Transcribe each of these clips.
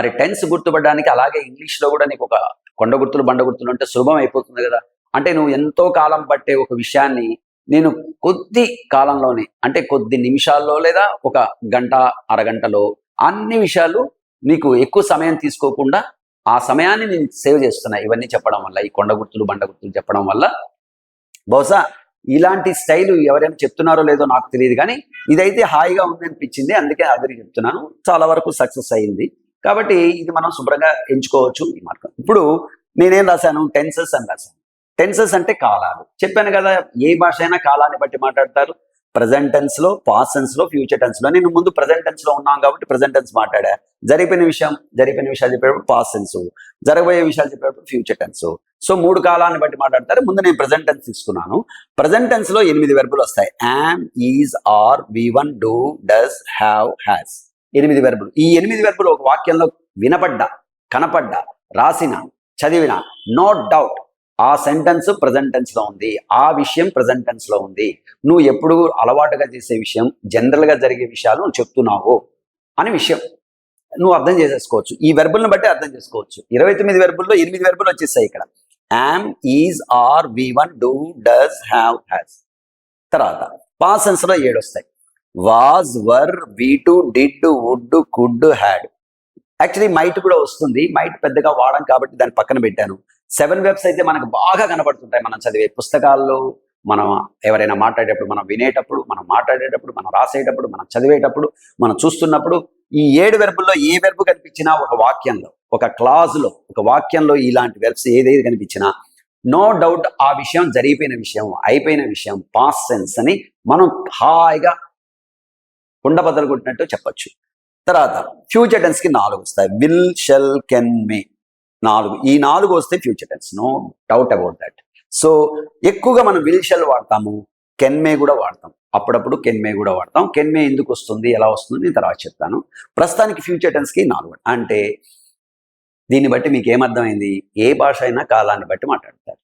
మరి టెన్స్ గుర్తుపడడానికి అలాగే ఇంగ్లీష్లో కూడా నీకు ఒక కొండ గుర్తులు బండ గుర్తులు అంటే సులభం అయిపోతుంది కదా. అంటే నువ్వు ఎంతో కాలం పట్టే ఒక విషయాన్ని నేను కొద్ది కాలంలోనే అంటే కొద్ది నిమిషాల్లో లేదా ఒక గంట అరగంటలో అన్ని విషయాలు నీకు ఎక్కువ సమయం తీసుకోకుండా ఆ సమయాన్ని నేను సేవ్ చేస్తున్నా. ఇవన్నీ చెప్పడం వల్ల ఈ కొండ గుర్తులు బండ గుర్తులు చెప్పడం వల్ల. బహుశా ఇలాంటి స్టైల్ ఎవరైనా చెప్తున్నారో లేదో నాకు తెలియదు కానీ ఇదైతే హాయిగా ఉంది అనిపించింది అందుకే అదిరి చెప్తున్నాను. చాలా వరకు సక్సెస్ అయింది. కాబట్టి ఇది మనం శుభ్రంగా ఎంచుకోవచ్చు ఈ మార్గం. ఇప్పుడు నేనేం రాశాను? టెన్సెస్ అని రాశాను. టెన్సెస్ అంటే కాలాలు. చెప్పాను కదా ఏ భాష అయినా కాలాన్ని బట్టి మాట్లాడతారు. ప్రజెంట్ టెన్స్లో పాస్ట్ టెన్స్లో ఫ్యూచర్ టెన్స్లో. నేను ముందు ప్రజెంట్ టెన్స్లో ఉన్నాం కాబట్టి ప్రజెంట్ టెన్స్ మాట్లాడా? జరిగిపోయిన విషయం జరిగిపోయిన విషయాలు చెప్పేటప్పుడు పాస్ట్ టెన్స్ జరగబోయే విషయాలు చెప్పేటప్పుడు ఫ్యూచర్ టెన్స్ సో మూడు కాలాన్ని బట్టి మాట్లాడతారు. ముందు నేను ప్రజెంట్ టెన్స్ తీసుకున్నాను. ప్రజెంట్ టెన్స్లో ఎనిమిది వెర్బులు వస్తాయి. Am is are V one do does have has ఎనిమిది వెర్బులు ఈ ఎనిమిది వెర్బులు ఒక వాక్యంలో వినపడ్డా కనపడ్డా రాసిన చదివిన నో డౌట్ ఆ సెంటెన్స్ ప్రజెంట్ టెన్స్లో ఉంది ఆ విషయం ప్రజెంట్ టెన్స్లో ఉంది. నువ్వు ఎప్పుడు అలవాటుగా చేసే విషయం జనరల్గా జరిగే విషయాలు నువ్వు చెప్తున్నావు అని విషయం. నువ్వు అర్థం చేసేసుకోవచ్చు. ఈ వెర్బుల్ని బట్టి అర్థం చేసుకోవచ్చు. ఇరవై తొమ్మిది వెర్బుల్లో ఎనిమిది వెర్బులు వచ్చేసాయి ఇక్కడ. Am is are V one do does have has తర్వాత పాసెన్స్లో ఏడు వస్తాయి was were we to did would could had actually might కూడా వస్తుంది. మైట్ పెద్దగా వాడం కాబట్టి దాన్ని పక్కన పెట్టాను. సెవెన్ వెబ్స్ అయితే మనకు బాగా కనబడుతుంటాయి. మనం చదివే పుస్తకాల్లో మనం ఎవరైనా మాట్లాడేటప్పుడు మనం వినేటప్పుడు మనం మాట్లాడేటప్పుడు మనం రాసేటప్పుడు మనం చదివేటప్పుడు మనం చూస్తున్నప్పుడు ఈ ఏడు వెర్బుల్లో ఏ వెర్బు కనిపించినా ఒక వాక్యంలో ఒక క్లాజ్లో ఒక వాక్యంలో ఇలాంటి వెర్బ్స్ ఏదైతే కనిపించినా నో డౌట్ ఆ విషయం జరిగిపోయిన విషయం అయిపోయిన విషయం పాస్ సెన్స్ అని మనం హాయిగా కుండ బద్దలు కొట్టినట్టు చెప్పొచ్చు. తర్వాత ఫ్యూచర్ టెన్స్కి నాలుగు వస్తాయి. విల్ షెల్ కెన్ మే నాలుగు. ఈ నాలుగు వస్తే future tense no doubt about that so ఎక్కువగా మనం విల్ షెల్ వాడతాము. కెన్ మే కూడా వాడతాం. అప్పుడప్పుడు కెన్ మే కూడా వాడతాం. కెన్ మే ఎందుకు వస్తుంది? ఎలా వస్తుంది? నేను తర్వాత చెప్తాను. ప్రస్తుతానికి ఫ్యూచర్ టెన్స్కి నాలుగు. అంటే దీన్ని బట్టి మీకు ఏమర్థమైంది? ఏ భాష అయినా కాలాన్ని బట్టి మాట్లాడతారు.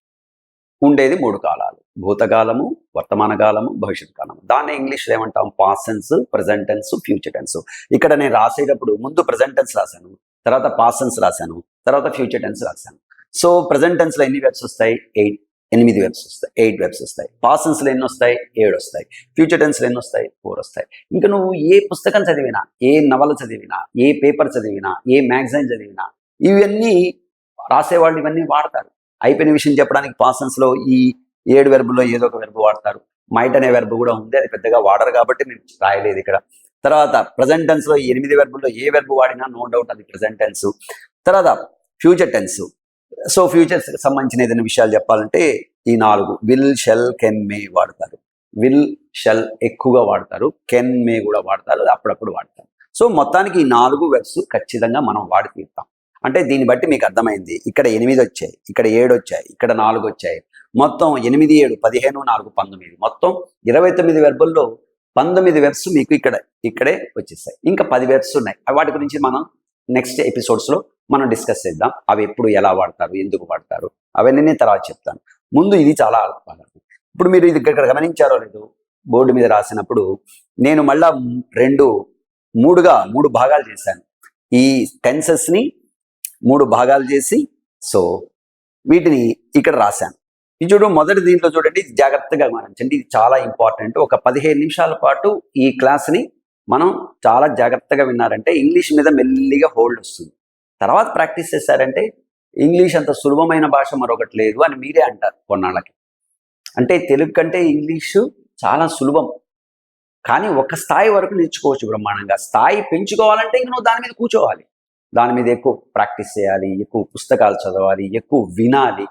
ఉండేది మూడు కాలాలు. భూతకాలము వర్తమాన కాలము భవిష్యత్ కాలము. దాన్ని ఇంగ్లీష్లో ఏమంటాం? Past tense present tense future tense ఇక్కడ నేను రాసేటప్పుడు ముందు ప్రజెంట్ టెన్స్ రాశాను తర్వాత పాస్ టెన్స్ రాశాను తర్వాత ఫ్యూచర్ టెన్స్ రాశాను. సో ప్రజెంట్ టెన్స్లో ఎన్ని వెబ్స్ వస్తాయి? ఎయిట్ ఎనిమిది వెబ్స్ వస్తాయి ఎయిట్ వెబ్స్ వస్తాయి. పాసన్స్లో ఎన్ని వస్తాయి? ఏడు వస్తాయి. ఫ్యూచర్ టెన్స్లో ఎన్ని వస్తాయి? ఫోర్ వస్తాయి. ఇంకా నువ్వు ఏ పుస్తకం చదివినా ఏ నవల చదివినా ఏ పేపర్ చదివినా ఏ మ్యాగజైన్ చదివినా ఇవన్నీ రాసేవాళ్ళు ఇవన్నీ వాడతారు. అయిపోయిన విషయం చెప్పడానికి పాసన్స్లో ఈ ఏడు వెర్బుల్లో ఏదో ఒక వెర్బు వాడతారు. మైట్ అనే వెర్బు కూడా ఉంది. అది పెద్దగా వాడరు కాబట్టి నేను రాయలేదు ఇక్కడ. తర్వాత ప్రజెంట్ టెన్స్లో ఎనిమిది వెర్బుల్లో ఏ వెర్బు వాడినా నో డౌట్ అది ప్రజెంట్ టెన్స్ తర్వాత ఫ్యూచర్ టెన్స్ సో ఫ్యూచర్స్ సంబంధించిన ఏదైనా విషయాలు చెప్పాలంటే ఈ నాలుగు. విల్ షెల్ కెన్ మే వాడతారు. విల్ షెల్ ఎక్కువగా వాడతారు. కెన్ మే కూడా వాడతారు. అప్పుడప్పుడు వాడతారు. సో మొత్తానికి ఈ నాలుగు వెర్బ్స్ ఖచ్చితంగా మనం వాడి తీరుతాం. అంటే దీన్ని బట్టి మీకు అర్థమైంది. ఇక్కడ ఎనిమిది వచ్చాయి. ఇక్కడ ఏడు వచ్చాయి. ఇక్కడ నాలుగు వచ్చాయి. మొత్తం ఎనిమిది ఏడు పదిహేను నాలుగు పంతొమ్మిది. మొత్తం ఇరవై తొమ్మిది వెర్బుల్లో పంతొమ్మిది వెబ్స్ మీకు ఇక్కడ ఇక్కడే వచ్చేసాయి ఇంకా పది వెబ్స్ ఉన్నాయి. వాటి గురించి మనం నెక్స్ట్ ఎపిసోడ్స్లో మనం డిస్కస్ చేద్దాం. అవి ఎప్పుడు ఎలా వాడతారు ఎందుకు వాడతారు అవన్నీ నేను తర్వాత చెప్తాను. ముందు ఇది చాలా బాగా ఇప్పుడు మీరు ఇది ఇక్కడ గమనించారో లేదు బోర్డు మీద రాసినప్పుడు నేను మళ్ళా రెండు మూడుగా మూడు భాగాలు చేశాను. ఈ టెన్సెస్ని మూడు భాగాలు చేసి సో వీటిని ఇక్కడ రాశాను. ఇది చూడు మొదటి దీంట్లో చూడండి జాగ్రత్తగా గమనించండి. ఇది చాలా ఇంపార్టెంట్ ఒక పదిహేను నిమిషాల పాటు ఈ క్లాస్ని మనం చాలా జాగ్రత్తగా విన్నారంటే ఇంగ్లీష్ మీద మెల్లిగా హోల్డ్ వస్తుంది. తర్వాత ప్రాక్టీస్ చేశారంటే ఇంగ్లీష్ అంత సులభమైన భాష మరొకటి లేదు అని మీరే అంటారు కొన్నాళ్ళకి. అంటే తెలుగు కంటే ఇంగ్లీషు చాలా సులభం. కానీ ఒక స్థాయి వరకు నేర్చుకోవచ్చు బ్రహ్మాండంగా. స్థాయి పెంచుకోవాలంటే ఇంక నువ్వు దాని మీద కూర్చోవాలి. దాని మీద ఎక్కువ ప్రాక్టీస్ చేయాలి ఎక్కువ పుస్తకాలు చదవాలి ఎక్కువ వినాలి.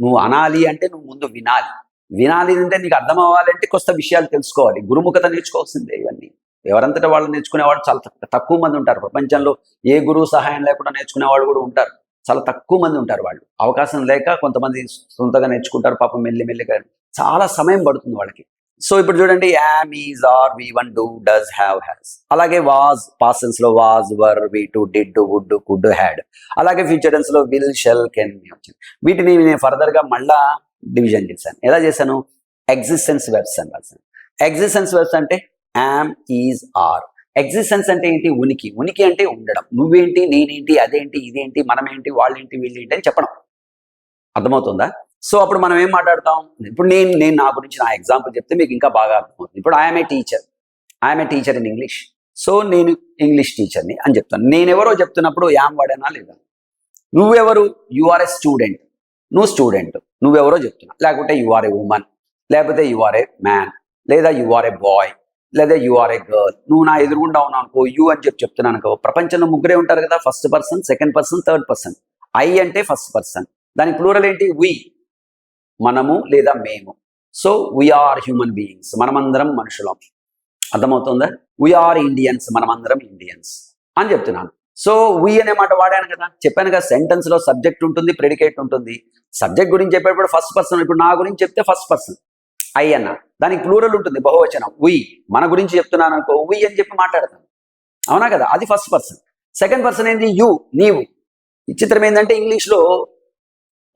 నువ్వు అనాలి అంటే నువ్వు ముందు వినాలి. వినాలి అంటే నీకు అర్థం అవ్వాలంటే కొత్త విషయాలు తెలుసుకోవాలి. గురుముఖత నేర్చుకోవాల్సిందే ఇవన్నీ. ఎవరంతటా వాళ్ళు నేర్చుకునేవాళ్ళు చాలా తక్కువ మంది ఉంటారు. ప్రపంచంలో ఏ గురువు సహాయం లేకుండా నేర్చుకునేవాళ్ళు కూడా ఉంటారు. చాలా తక్కువ మంది ఉంటారు వాళ్ళు. అవకాశం లేక కొంతమంది సొంతగా నేర్చుకుంటారు పాపం మెల్లి మెల్లిగా చాలా సమయం పడుతుంది వాళ్ళకి. సో ఇప్పుడు చూడండి am is are V one do does have has అలాగే వాజ్ పాసెన్స్లో was were we to did would could had అలాగే ఫ్యూచర్ టెన్స్లో విల్ షెల్ కెన్ వచ్చింది వీటిని నేను ఫర్దర్గా మళ్ళా డివిజన్ చేశాను. ఎలా చేశాను? ఎగ్జిస్టెన్స్ వెబ్స్ అని రాశాను. ఎగ్జిస్టెన్స్ వెబ్స్ అంటే యామ్ ఈజ్ ఆర్ ఎగ్జిస్టెన్స్ అంటే ఏంటి? ఉనికి. ఉనికి అంటే ఉండడం. నువ్వేంటి నేనేంటి అదేంటి ఇదేంటి మనమేంటి వాళ్ళేంటి వీళ్ళేంటి అని చెప్పడం. అర్థమవుతుందా? సో అప్పుడు మనం ఏం మాట్లాడతాం? ఇప్పుడు నేను నేను నా గురించి నా ఎగ్జాంపుల్ చెప్తే మీకు ఇంకా బాగా అర్థమవుతుంది. ఇప్పుడు I'm a teacher I'm a teacher in English so నేను ఇంగ్లీష్ టీచర్ని అని చెప్తాను. నేనెవరో చెప్తున్నప్పుడు యామ్ వాడేనా లేదా? నువ్వెవరు? యు ఆర్ ఏ స్టూడెంట్ నువ్వు స్టూడెంట్ నువ్వెవరో చెప్తున్నా. లేకుంటే యు ఆర్ ఏ ఉమెన్ లేకపోతే యు ఆర్ ఏ మ్యాన్ లేదా యు ఆర్ ఏ బాయ్ లేదా యు ఆర్ ఏ గర్ల్ నువ్వు నా ఎదురుగుండా ఉన్నావు అనుకో యు అని చెప్పి చెప్తున్నాను అనుకో. ప్రపంచంలో ముగ్గురే ఉంటారు కదా? First person second person third person I అంటే ఫస్ట్ పర్సన్ దాని ప్లూరల్ ఏంటి? వి మనము లేదా మేము. సో వీఆర్ హ్యూమన్ బీయింగ్స్ మనమందరం మనుషులం. అర్థమవుతుందా? వీఆర్ ఇండియన్స్ మనమందరం ఇండియన్స్ అని చెప్తున్నాను. సో వి అనే మాట వాడాను కదా? చెప్పాను కదా సెంటెన్స్లో సబ్జెక్ట్ ఉంటుంది ప్రెడికేట్ ఉంటుంది. సబ్జెక్ట్ గురించి చెప్పేటప్పుడు ఫస్ట్ పర్సన్ ఇప్పుడు నా గురించి చెప్తే ఫస్ట్ పర్సన్ ఐ అన్న. దానికి ప్లూరల్ ఉంటుంది బహువచనం. వి మన గురించి చెప్తున్నాను అనుకో వి అని చెప్పి మాట్లాడతాను అవునా కదా? అది ఫస్ట్ పర్సన్ సెకండ్ పర్సన్ ఏంటి యు నీవు. విచిత్రం ఏంటంటే ఇంగ్లీష్లో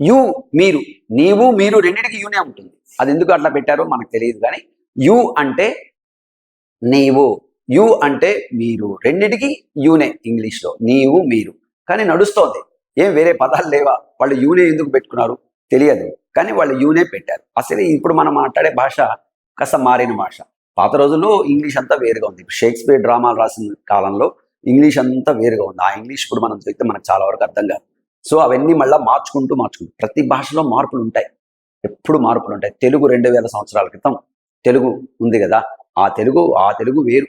యు మీరు నీవు మీరు రెండింటికి యూనే ఉంటుంది. అది ఎందుకు అట్లా పెట్టారో మనకు తెలియదు కానీ యు అంటే నీవు. యు అంటే మీరు. రెండిటికి యూనే ఇంగ్లీష్లో. నీవు మీరు. కానీ నడుస్తోంది. ఏం వేరే పదాలు లేవా? వాళ్ళు యూనే ఎందుకు పెట్టుకున్నారు? తెలియదు. కానీ వాళ్ళు యూనే పెట్టారు. అసలు ఇప్పుడు మనం మాట్లాడే భాష కాస్త మారిన భాష. పాత రోజుల్లో ఇంగ్లీష్ అంతా వేరుగా ఉంది. షేక్స్పియర్ డ్రామాలు రాసిన కాలంలో ఇంగ్లీష్ అంతా వేరుగా ఉంది. ఆ ఇంగ్లీష్ ఇప్పుడు మనం చూస్తే మనకు చాలా వరకు అర్థం కాదు. సో అవన్నీ మళ్ళీ మార్చుకుంటూ మార్చుకుంటూ ప్రతి భాషలో మార్పులు ఉంటాయి. ఎప్పుడు మార్పులు ఉంటాయి. తెలుగు రెండు వేల సంవత్సరాల క్రితం తెలుగు ఉంది కదా. ఆ తెలుగు ఆ తెలుగు వేరు.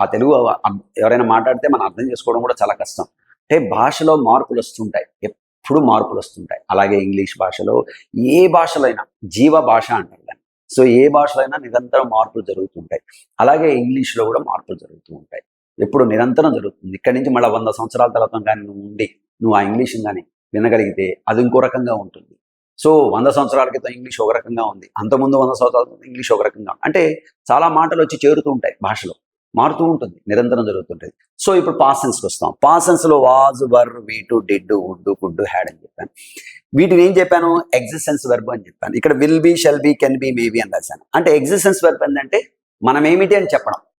ఆ తెలుగు ఎవరైనా మాట్లాడితే మనం అర్థం చేసుకోవడం కూడా చాలా కష్టం. అంటే భాషలో మార్పులు వస్తుంటాయి. ఎప్పుడు మార్పులు వస్తుంటాయి. అలాగే ఇంగ్లీష్ భాషలో ఏ భాషలైనా జీవ భాష అంటారు దాన్ని. సో ఏ భాషలైనా నిరంతరం మార్పులు జరుగుతుంటాయి. అలాగే ఇంగ్లీష్లో కూడా మార్పులు జరుగుతూ ఉంటాయి. ఎప్పుడు నిరంతరం జరుగుతుంది. ఇక్కడి నుంచి మళ్ళీ వంద సంవత్సరాల తర్వాత కానీ నువ్వు ఉండి నువ్వు ఆ ఇంగ్లీష్ కానీ వినగలిగితే అది ఇంకో రకంగా ఉంటుంది. సో వంద సంవత్సరాల క్రితం ఇంగ్లీష్ ఒక రకంగా ఉంది. అంతకుముందు వంద సంవత్సరాల క్రితం ఇంగ్లీష్ ఒక రకంగా ఉంది. అంటే చాలా మాటలు వచ్చి చేరుతూ ఉంటాయి భాషలో. మారుతూ ఉంటుంది నిరంతరం జరుగుతుంటుంది. సో ఇప్పుడు పాసెన్స్కి వస్తాం. పాసెన్స్లో వాజ్ వర్ వీటు డిడ్ వుడ్ కుడ్ హ్యాడ్ అని చెప్పాను. వీటిని ఏం చెప్పాను? ఎగ్జిస్టెన్స్ వెర్బ్ అని చెప్పాను. ఇక్కడ will be shall be can be maybe అని రాశాను. అంటే ఎగ్జిస్టెన్స్ వెర్బ్ ఏంటంటే మనం ఏమిటి అని చెప్పడం.